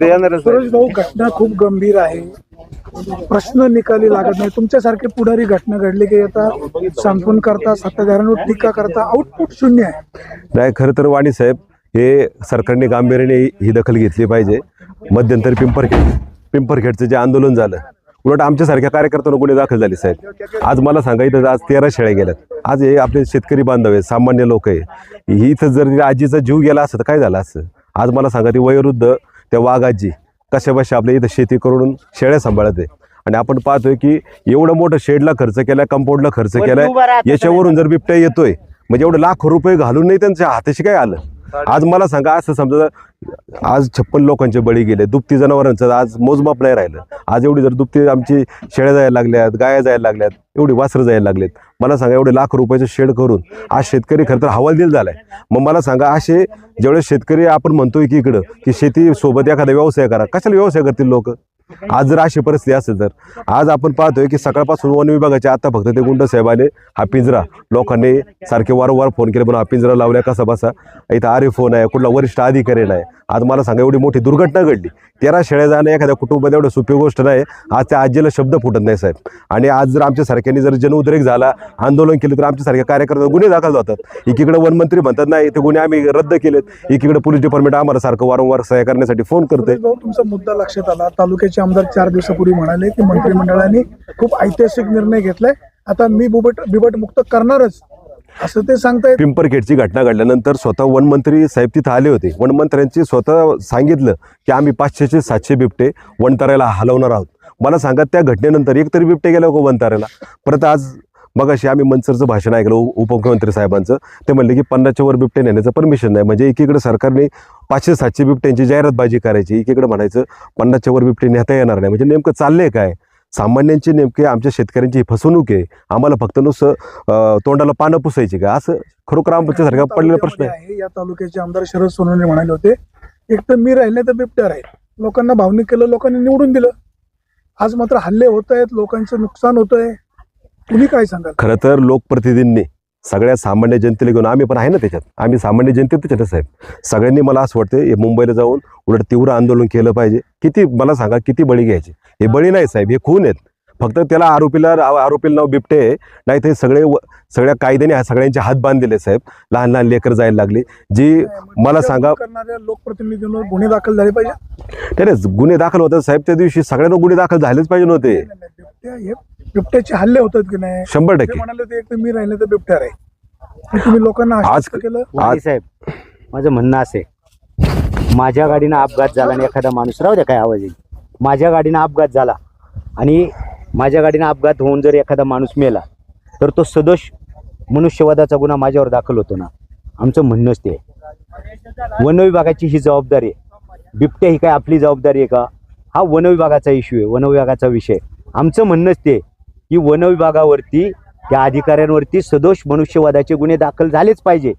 सुरेश. भाऊ घटना खूप गंभीर आहे. प्रश्न निकाली लागत नाही. तुमच्यासारखे पुढारी घटना घडली की आता सांत्वन करता सत्ताधाऱ्यांवर टीका करता आउटपुट शून्य आहे. नाही खरं तर वाणी साहेब हे सरकारने गांभीर्याने ही दखल घेतली पाहिजे. मध्यंतरी पिंपरखेड पिंपरखेडचं जे आंदोलन झालं उलट आमच्यासारख्या कार्यकर्त्यांना गुन्हे दाखल झाले साहेब. आज मला सांगा इथं आज तेरा शेळ्या गेल्यात. आज हे आपले शेतकरी बांधव आहे सामान्य लोक आहे ही इथं जर आजीचा जीव गेला असतं तर काय झालं असतं आज मला सांगा ती वयोवृद्ध त्या वाघाजी कशा बशा आपल्या इथं शेती करून शेळ्या सांभाळत. आहे आणि आपण पाहतोय की एवढं मोठं शेडला खर्च केलाय कंपाऊंडला खर्च केलाय याच्यावरून जर बिबट्या येतोय म्हणजे एवढं लाख रुपये घालून नाही त्यांच्या हाताशी काय आलं? आज मला सांगा असं समजा आज छप्पन लोकांचे बळी गेले दुपती जनावरांचं आज मोजमाप नाही राहिलं. आज एवढी जर दुपती आमची शेळ्या जायला लागल्यात गाया जायला लागल्यात एवढी वासरं जायला लागलेत. मला सांगा एवढे लाख रुपयाचं शेड करून आज शेतकरी खरं तर हवालदिल झालाय. मग मला सांगा असे जेवढे शेतकरी आपण म्हणतोय की इकडं की शेती सोबत एखादा व्यवसाय करा कशाला व्यवसाय करतील लोक? आज जर अशी परिस्थिती असेल तर. आज आपण पाहतोय की सकाळपासून वन विभागाचे आता फक्त ते गुंड साहेब आले. हा पिंजरा. लोकांनी सारखे वारंवार फोन केले पण हा पिंजरा लावल्या कसा बसा? इथं आरे फोन आहे कुठला वरिष्ठ अधिकारी नाही. आज मला सांगा एवढी मोठी दुर्घटना घडली. तेरा शेळ्या जाणं एखाद्या कुटुंबात एवढं सोपी गोष्ट नाही. आज त्या आजीला शब्द फुटत नाही साहेब. आणि आज जर आमच्या सारख्यांनी जर जनउद्रेक झाला आंदोलन केलं तर आमच्यासारख्या कार्यकर्त्यांना गुन्हे दाखल होतात. एकीकडे वनमंत्री म्हणतात नाही ते गुन्हे आम्ही रद्द केलेत. एकीकडे पोलीस डिपार्टमेंट आम्हाला सारखं वारंवार सहाय्य करण्यासाठी फोन करते तुमचा मुद्दा लक्षात आला. तालुक्याचे आमदार चार दिवसापूर्वी म्हणाले की मंत्रिमंडळाने खूप ऐतिहासिक निर्णय घेतलाय. आता मी बिबट बिबट मुक्त करणारच असं ते सांगताय पिंपरखेडची घटना घडल्यानंतर स्वतः वनमंत्री साहेब तिथं आले होते. वनमंत्र्यांची स्वतः सांगितलं की आम्ही पाचशेचे सातशे बिबटे वनताऱ्याला हलवणार आहोत. मला सांगा त्या घटनेनंतर एक तरी बिबटे गेले का वनताऱ्याला परत आज मग अशी आम्ही मनसरचं भाषण ऐकलं उपमुख्यमंत्री साहेबांचं. ते म्हणले की पन्नासच्या वर बिबटे नेण्याचं परमिशन नाही. म्हणजे एकीकडे सरकारने पाचशे सातशे बिबट्यांची जाहिरातबाजी करायची. एकीकडे म्हणायचं पन्नासच्या वर बिबटे नेता येणार नाही. म्हणजे नेमकं चाललंय काय? सामान्यांची नेमके आमच्या शेतकऱ्यांची ही फसवणूक आहे. आम्हाला फक्त नुसतं तोंडाला पानं पुसायची का? असं खरोखर आमच्यासारखा पडलेला प्रश्न आहे. आहे, या तालुक्याचे आमदार शरद सोनवणे म्हणाले होते एक तर मी राहिले तर बिबट्या राहील. लोकांना भावनिक केलं लोकांनी निवडून दिलं. आज मात्र हल्ले होत आहेत लोकांचं नुकसान होतंय. तुम्ही काय सांगाल? खरं तर लोकप्रतिनिधींनी सगळ्या सामान्य जनतेला घेऊन आम्ही पण आहे ना त्याच्यात. आम्ही सामान्य जनतेतच आहे साहेब सगळ्यांनी मला असं वाटतं हे मुंबईला जाऊन उलट तीव्र आंदोलन केलं पाहिजे. किती मला सांगा किती बळी घ्यायचे? हे बळी नाही साहेब हे खून आहेत. फक्त त्याला आरोपीला आरोपीला नाव बिबटे आहे. नाही ते सगळे व- सगळ्या कायद्याने हा- सगळ्यांचे हात बांधलेले साहेब. लहान लहान लेकर जायला लागली. जी मला सांगा करणाऱ्या लोकप्रतिनिधींवर गुन्हे दाखल झाले पाहिजे? नाही नाही, गुन्हे दाखल होतात साहेब. त्या दिवशी सगळ्यांना गुन्हे दाखल झालेच पाहिजे नव्हते. हे बिबट्याचे हल्ले होतात की नाही? शंभर ते टक्के. म्हणाले होते एक तर मी राहिले तर बिबट्या राहील. आणि तुम्ही लोकांना आज- केलं? साहेब माझं म्हणणं असे माझ्या गाडीनं अपघात झाला आणि एखादा माणूस राहू द्या काय आवाज येईल. माझ्या गाडीनं अपघात झाला आणि माझ्या गाडीनं अपघात होऊन जर एखादा माणूस मेला तर तो सदोष मनुष्यवादाचा गुन्हा माझ्यावर दाखल होतो ना. आमचं म्हणणंच ते. वन विभागाची ही जबाबदारी आहे. बिबट्या ही काय आपली जबाबदारी आहे का? हा वन विभागाचा इश्यू आहे वन विभागाचा विषय. आमचं म्हणणंच ते की वन विभागावरती त्या अधिकाऱ्यांवरती सदोष मनुष्यवादाचे गुन्हे दाखल झालेच पाहिजे.